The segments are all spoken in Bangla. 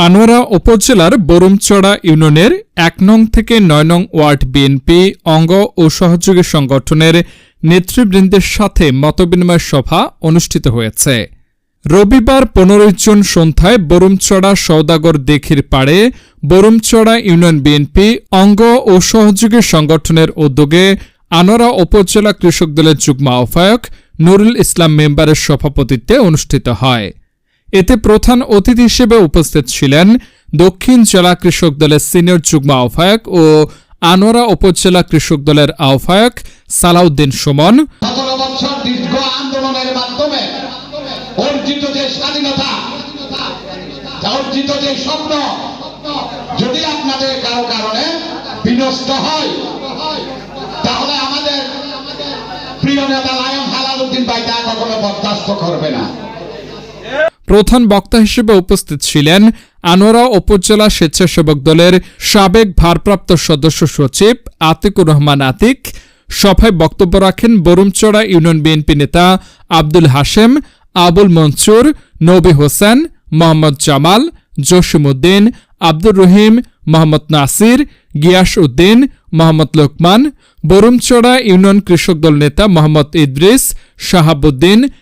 আনোয়ারা উপজেলার বরুমচড়া ইউনিয়নের এক নং থেকে নয় নং ওয়ার্ড বিএনপি অঙ্গ ও সহযোগী সংগঠনের নেতৃবৃন্দের সাথে মতবিনিময় সভা অনুষ্ঠিত হয়েছে। রবিবার পনেরোই জুন সন্ধ্যায় বরুমচড়া সৌদাগর দেখির পাড়ে বরুমচড়া ইউনিয়ন বিএনপি অঙ্গ ও সহযোগী সংগঠনের উদ্যোগে আনোয়ারা উপজেলা কৃষক দলের যুগ্ম আহ্বায়ক নুরুল ইসলাম মেম্বারের সভাপতিত্বে অনুষ্ঠিত হয়। এতে প্রধান অতিথি হিসেবে উপস্থিত ছিলেন দক্ষিণ জেলা কৃষক দলের সিনিয়র যুগ্ম আহ্বায়ক ও আনোয়ারা উপজেলা কৃষক দলের আহ্বায়ক সালাউদ্দিন সুমন। যদি আপনাদের কারও কারণে বিনষ্ট হয়, তাহলে আমাদের প্রিয় নেতা লায়ন হালালুদ্দিন ভাই তা কখনো বরদাস্ত করবে না। প্রধান বক্তা হিসেবে উপস্থিত ছিলেন আনোয়ারা উপজেলা স্বেচ্ছাসেবক দলের সাবেক ভারপ্রাপ্ত সদস্য সচিব আতিকুর রহমান আতিক, সভায় বক্তব্য রাখেন বরুমচড়া ইউনিয়ন বিএনপি নেতা আব্দুল হাশেম, আবুল মনসুর, নবী হোসেন, মোহাম্মদ জামাল জসিমউদ্দিন আব্দুর রহিম, মোহাম্মদ নাসির, গিয়াস উদ্দিন, মোহাম্মদ লোকমান, বরুমচড়া ইউনিয়ন কৃষক দল নেতা মোহাম্মদ ইদ্রিস, শাহাবুদ্দিন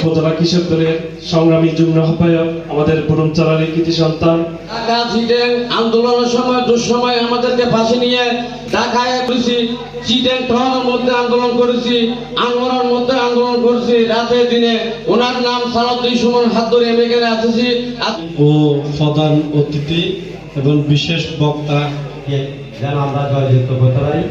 উপজেলা কৃষক দলের সংগ্রামী যুগ্ম আহ্বায়ক আমাদের বরুণ চালারি কৃতি সন্তান। ঢাকা চিটেং আন্দোলনের সময় দুঃসময় আমাদেরকে পাশে নিয়ে ঢাকায় করেছি। চিটেং টহনের মধ্যে আন্দোলন করেছি আনোয়ারের মধ্যে আন্দোলন করেছি। রাতে দিনে ওনার নাম সালাউদ্দিন সুমন হাত ধরে আমি এখানে আসেছি ও প্রধান অতিথি এবং বিশেষ বক্তা যেন আমরা জয়যুক্ত করতে পারি।